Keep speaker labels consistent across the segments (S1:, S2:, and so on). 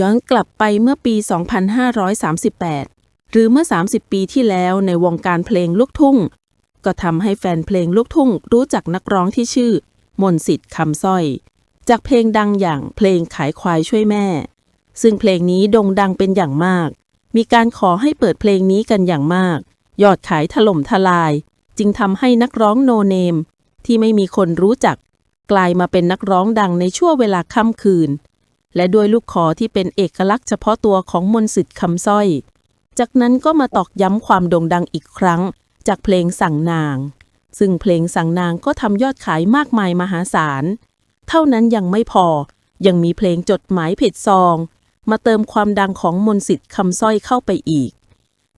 S1: ย้อนกลับไปเมื่อปี 2538 หรือเมื่อ 30 ปีที่แล้วในวงการเพลงลูกทุ่ง ก็ทำให้แฟนเพลงลูกทุ่งรู้จักนักร้องที่ชื่อ มนสิทธิ์คำสร้อย จากเพลงดังอย่างเพลงขายควายช่วยแม่ ซึ่งเพลงนี้โด่งดังเป็นอย่างมาก มีการขอให้เปิดเพลงนี้กันอย่างมาก ยอดขายถล่มทลาย จึงทำให้นักร้องโนเนม ที่ไม่มีคนรู้จัก กลายมาเป็นนักร้องดังในช่วงเวลาค่ำคืน และด้วยลูกคอที่เป็นเอกลักษณ์เฉพาะตัวของมนสิทธิ์คำสร้อย จากนั้นก็มาตอกย้ำความโด่งดังอีกครั้ง จากเพลงสั่งนาง ซึ่งเพลงสั่งนางก็ทำยอดขายมากมายมหาศาล เท่านั้นยังไม่พอ ยังมีเพลงจดหมายผิดซอง มาเติมความดังของมนสิทธิ์คำสร้อยเข้าไปอีก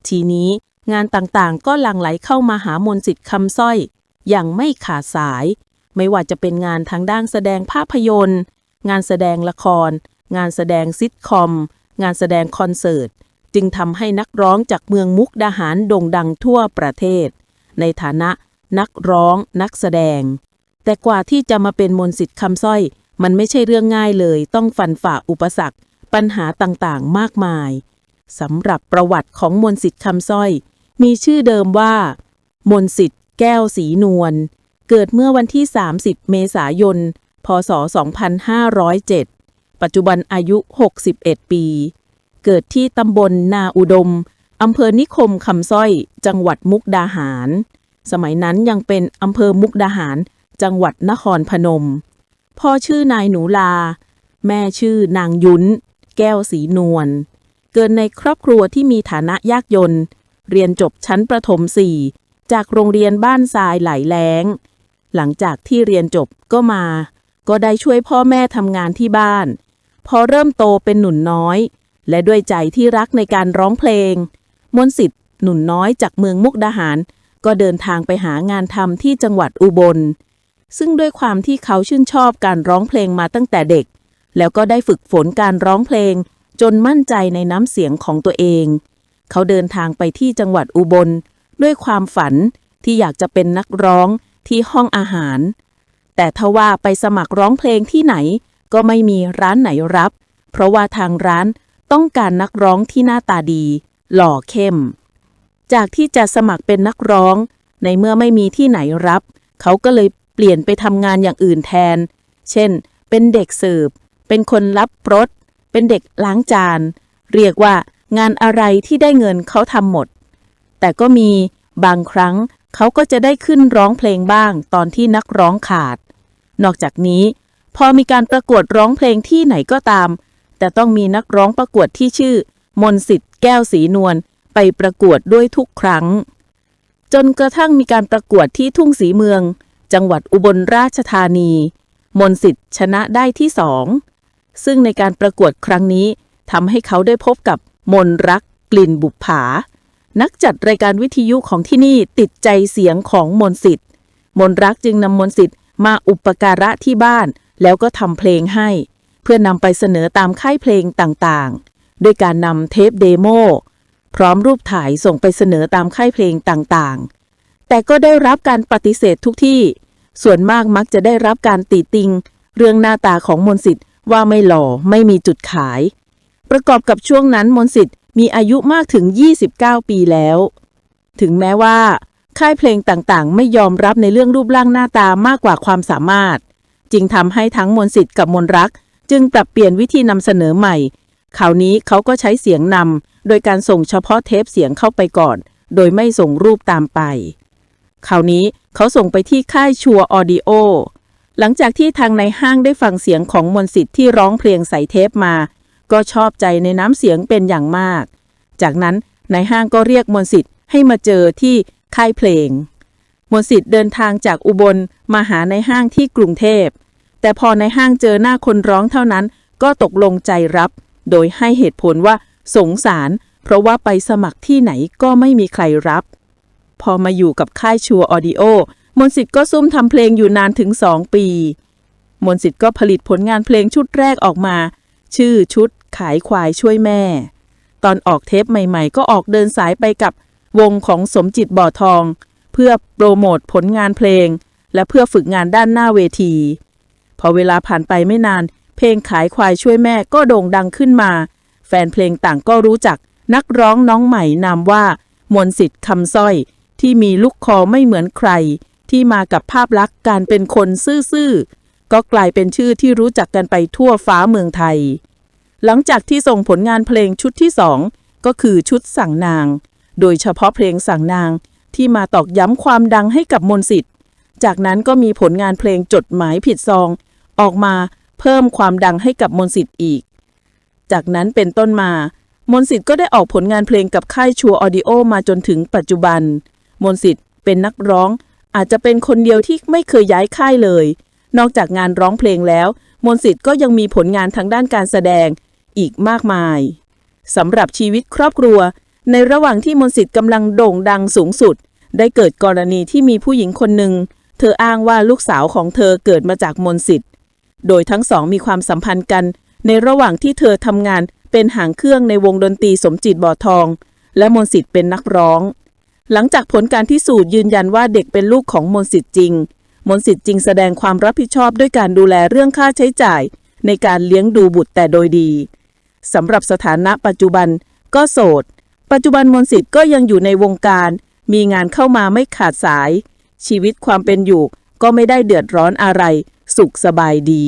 S1: ทีนี้งานต่างๆ ก็หลั่งไหลเข้ามาหามนสิทธิ์คำสร้อย อย่างไม่ขาดสาย ไม่ว่าจะเป็นงานทางด้านแสดงภาพยนตร์ งานแสดงละคร งานแสดงซิทคอม งานแสดงคอนเสิร์ต จึงทำให้นักร้องจากเมืองมุกดาหารโด่งดังทั่วประเทศ ในฐานะนักร้องนักแสดง แต่กว่าที่จะมาเป็นมนต์สิทธิ์คำสร้อย มันไม่ใช่เรื่องง่ายเลย ต้องฟันฝ่าอุปสรรค ปัญหาต่างๆ มากมายสำหรับประวัติของมนต์สิทธิ์คำสร้อย มีชื่อเดิมว่า มนต์สิทธิ์แก้วสีนวลเกิดเมื่อวันที่ 30 เมษายน พศ 2507 ปัจจุบันอายุ 61 ปี เกิดที่ตำบลนาอุดม อำเภอนิคมคำสร้อย จังหวัดมุกดาหาร สมัยนั้นยังเป็นอำเภอมุกดาหาร จังหวัดนครพนม พ่อชื่อนายหนูลา แม่ชื่อนางยุ้น แก้วสีนวล เกิดในครอบครัวที่มีฐานะยากจน เรียนจบชั้นประถมสี่จากโรงเรียนบ้านทรายไหลแล้ง หลังจากที่เรียนจบก็มา ก็ได้ช่วยพ่อแม่ทำงานที่บ้าน พอเริ่มโตเป็นหนุ่นน้อย และด้วยใจที่รักในการร้องเพลง มนสิทธิ์หนุ่นน้อยจากเมืองมุกดาหาร ก็เดินทางไปหางานทำที่จังหวัดอุบล ซึ่งด้วยความที่เขาชื่นชอบการร้องเพลงมาตั้งแต่เด็ก แล้วก็ได้ฝึกฝนการร้องเพลง จนมั่นใจในน้ำเสียงของตัวเอง เขาเดินทางไปที่จังหวัดอุบล ด้วยความฝันที่อยากจะเป็นนักร้องที่ห้องอาหาร แต่ทว่าไปสมัครร้องเพลงที่ไหน ก็ไม่มีร้านไหนรับ เพราะว่าทางร้านต้องการนักร้องที่หน้าตาดี หล่อเข้ม จากที่จะสมัครเป็นนักร้อง ในเมื่อไม่มีที่ไหนรับ เขาก็เลยเปลี่ยนไปทำงานอย่างอื่นแทน เช่น เป็นเด็กเสิร์ฟเป็นคนรับรถ เป็นเด็กล้างจาน เรียกว่างานอะไรที่ได้เงินเขาทำหมด แต่ก็มีบางครั้งเขาก็จะได้ขึ้นร้องเพลงบ้างตอนที่นักร้องขาด นอกจากนี้ พอมีการประกวดร้องเพลงที่ไหนก็ตาม แต่ต้องมีนักร้องประกวดที่ชื่อ มนสิทธิ์แก้วสีนวลไปประกวดด้วยทุกครั้ง จนกระทั่งมีการประกวดที่ทุ่งสีเมือง จังหวัดอุบลราชธานี มนสิทธิ์ชนะได้ที่สอง ซึ่งในการประกวดครั้งนี้ทำให้เขาได้พบกับมนรักกลิ่นบุปผา นักจัดรายการวิทยุของที่นี่ติดใจเสียงของมนสิทธิ์ มนรักจึงนำมนสิทธิ์ มาอุปการะที่บ้าน แล้วก็ทำเพลงให้ เพื่อนำไปเสนอตามค่ายเพลงต่างๆ ด้วยการนำเทปเดโมพร้อมรูปถ่ายส่งไปเสนอตามค่ายเพลงต่างๆ แต่ก็ได้รับการปฏิเสธทุกที่ ส่วนมากมักจะได้รับการติติง เรื่องหน้าตาของมนสิทธิ์ว่าไม่หล่อไม่มีจุดขาย ประกอบกับช่วงนั้นมนสิทธิ์มีอายุมากถึง 29 ปีแล้ว ถึงแม้ว่า ค่ายเพลงต่างๆ ไม่ยอมรับในเรื่องรูปร่างหน้าตามากกว่าความสามารถ จึงทำให้ทั้งมนสิทธิ์กับมนรัก จึงปรับเปลี่ยนวิธีนำเสนอใหม่คราวนี้เขาก็ใช้เสียงนำโดยการส่งเฉพาะเทปเสียงเข้าไปก่อน โดยไม่ส่งรูปตามไป คราวนี้เขาส่งไปที่ค่ายชัวออดิโอหลังจากที่ทางในห้างได้ฟังเสียงของมนสิทธิ์ที่ร้องเพลงใส่เทปมา ก็ชอบใจในน้ำเสียงเป็นอย่างมาก จากนั้นนายห้างก็เรียกมนสิทธิ์ให้มาเจอที่ ค่ายเพลงมนสิทธิ์เดินทางจากอุบลมาหาในห้างที่กรุงเทพ แต่พอในห้างเจอหน้าคนร้องเท่านั้นก็ตกลงใจรับ โดยให้เหตุผลว่าสงสาร เพราะว่าไปสมัครที่ไหนก็ไม่มีใครรับ พอมาอยู่กับค่ายชัวออดิโอมนสิทธิ์ก็ซุ่มทำเพลงอยู่นานถึงสองปี มนสิทธิ์ก็ผลิตผลงานเพลงชุดแรกออกมา ชื่อชุดขายควายช่วยแม่ ตอนออกเทปใหม่ ๆ ก็ออกเดินสายไปกับ วงของสมจิตบ่อทอง เพื่อโปรโมทผลงานเพลง และเพื่อฝึกงานด้านหน้าเวที พอเวลาผ่านไปไม่นาน เพลงขายควายช่วยแม่ก็โด่งดังขึ้นมา แฟนเพลงต่างก็รู้จักนักร้องน้องใหม่นามว่ามนสิทธิ์คำสร้อย ที่มีลูกคอไม่เหมือนใคร ที่มากับภาพลักษณ์การเป็นคนซื่อๆก็กลายเป็นชื่อที่รู้จักกันไปทั่วฟ้าเมืองไทย หลังจากที่ส่งผลงานเพลงชุดที่สองก็คือชุดสั่งนาง โดยเฉพาะเพลงสั่งนางที่มาตอกย้ำความดังให้กับมนสิทธิ์ จากนั้นก็มีผลงานเพลงจดหมายผิดซอง ออกมาเพิ่มความดังให้กับมนสิทธิ์อีก จากนั้นเป็นต้นมา มนสิทธิ์ก็ได้ออกผลงานเพลงกับค่ายชัวออดิโอมาจนถึงปัจจุบัน มนสิทธิ์เป็นนักร้องอาจจะเป็นคนเดียวที่ไม่เคยย้ายค่ายเลย นอกจากงานร้องเพลงแล้ว มนสิทธิ์ก็ยังมีผลงานทางด้านการแสดงอีกมากมายสำหรับชีวิตครอบครัว ในระหว่างที่มนสิทธิ์กำลังโด่งดังสูงสุด ได้เกิดกรณีที่มีผู้หญิงคนหนึ่ง เธออ้างว่าลูกสาวของเธอเกิดมาจากมนสิทธิ์ โดยทั้งสองมีความสัมพันธ์กัน ในระหว่างที่เธอทำงานเป็นหางเครื่องในวงดนตรีสมจิตบ่อทอง และมนสิทธิ์เป็นนักร้อง หลังจากผลการพิสูจน์ยืนยันว่าเด็กเป็นลูกของมนสิทธิ์จริง มนสิทธิ์จริงแสดงความรับผิดชอบด้วยการดูแลเรื่องค่าใช้จ่าย ในการเลี้ยงดูบุตรแต่โดยดีสำหรับสถานะปัจจุบันก็โสด ปัจจุบันมนสิทธิ์ก็ยังอยู่ในวงการ มีงานเข้ามาไม่ขาดสาย ชีวิตความเป็นอยู่ก็ไม่ได้เดือดร้อนอะไร สุขสบายดี